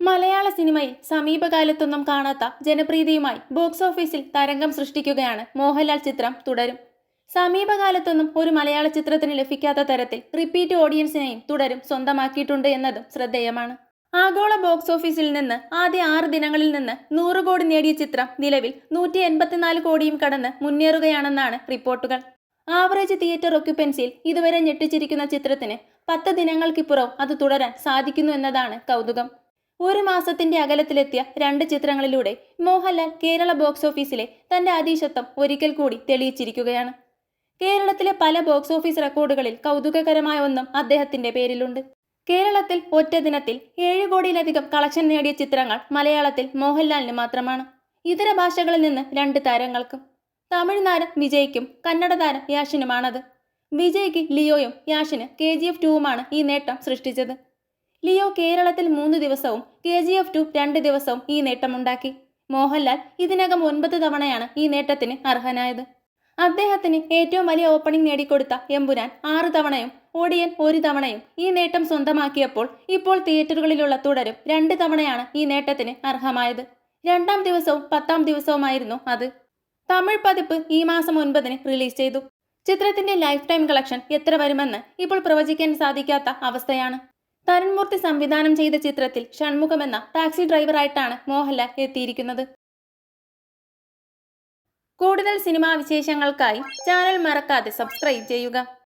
മലയാള സിനിമയിൽ സമീപകാലത്തൊന്നും കാണാത്ത ജനപ്രീതിയുമായി ബോക്സ് ഓഫീസിൽ തരംഗം സൃഷ്ടിക്കുകയാണ് മോഹൻലാൽ ചിത്രം തുടരും. സമീപകാലത്തൊന്നും ഒരു മലയാള ചിത്രത്തിന് ലഭിക്കാത്ത തരത്തിൽ റിപ്പീറ്റ് ഓഡിയൻസിനെയും തുടരും സ്വന്തമാക്കിയിട്ടുണ്ട് എന്നതും ശ്രദ്ധേയമാണ്. ആഗോള ബോക്സ് ഓഫീസിൽ നിന്ന് ആദ്യ ആറ് ദിനങ്ങളിൽ നിന്ന് നൂറ് കോടി നേടിയ ചിത്രം നിലവിൽ നൂറ്റി എൺപത്തിനാല് കോടിയും കടന്ന് മുന്നേറുകയാണെന്നാണ് റിപ്പോർട്ടുകൾ. ആവറേജ് തിയേറ്റർ ഒക്യുപ്പൻസിയിൽ ഇതുവരെ ഞെട്ടിച്ചിരിക്കുന്ന ചിത്രത്തിന് പത്ത് ദിനങ്ങൾക്കിപ്പുറം അത് തുടരാൻ സാധിക്കുന്നു എന്നതാണ് കൗതുകം. ഒരു മാസത്തിന്റെ അകലത്തിലെത്തിയ രണ്ട് ചിത്രങ്ങളിലൂടെ മോഹൻലാൽ കേരള ബോക്സ് ഓഫീസിലെ തന്റെ അതീശത്വം ഒരിക്കൽ കൂടി തെളിയിച്ചിരിക്കുകയാണ്. കേരളത്തിലെ പല ബോക്സ് ഓഫീസ് റെക്കോർഡുകളിൽ കൗതുകകരമായ ഒന്നും അദ്ദേഹത്തിന്റെ പേരിലുണ്ട്. കേരളത്തിൽ ഒറ്റ ദിനത്തിൽ ഏഴ് കോടിയിലധികം കളക്ഷൻ നേടിയ ചിത്രങ്ങൾ മലയാളത്തിൽ മോഹൻലാലിന് മാത്രമാണ്. ഇതര ഭാഷകളിൽ നിന്ന് രണ്ട് താരങ്ങൾക്കും. തമിഴ് താരം വിജയ്ക്കും കന്നഡ താരം യാഷിനുമാണത്. വിജയ്ക്ക് ലിയോയും യാഷിന് കെ ജി എഫ് ടുവുമാണ് ഈ നേട്ടം സൃഷ്ടിച്ചത്. ലിയോ കേരളത്തിൽ മൂന്ന് ദിവസവും കെ ജി എഫ് ടു രണ്ട് ദിവസവും ഈ നേട്ടമുണ്ടാക്കി. മോഹൻലാൽ ഇതിനകം ഒൻപത് തവണയാണ് ഈ നേട്ടത്തിന് അർഹനായത്. അദ്ദേഹത്തിന് ഏറ്റവും വലിയ ഓപ്പണിംഗ് നേടിക്കൊടുത്ത എമ്പുരാൻ ആറ് തവണയും ഓടിയൻ ഒരു തവണയും ഈ നേട്ടം സ്വന്തമാക്കിയപ്പോൾ ഇപ്പോൾ തിയേറ്ററുകളിലുള്ള തുടരും രണ്ട് തവണയാണ് ഈ നേട്ടത്തിന് അർഹമായത്. രണ്ടാം ദിവസവും പത്താം ദിവസവുമായിരുന്നു അത്. തമിഴ് പതിപ്പ് ഈ മാസം ഒൻപതിന് റിലീസ് ചെയ്തു. ചിത്രത്തിന്റെ ലൈഫ് ടൈം കളക്ഷൻ എത്ര വരുമെന്ന് ഇപ്പോൾ പ്രവചിക്കാൻ സാധിക്കാത്ത അവസ്ഥയാണ്. തരുൺമൂർത്തി സംവിധാനം ചെയ്ത ചിത്രത്തിൽ ഷൺമുഖം എന്ന ടാക്സി ഡ്രൈവറായിട്ടാണ് മോഹൻലാൽ എത്തിയിരിക്കുന്നത്. കൂടുതൽ സിനിമാ വിശേഷങ്ങൾക്കായി ചാനൽ മറക്കാതെ സബ്സ്ക്രൈബ് ചെയ്യുക.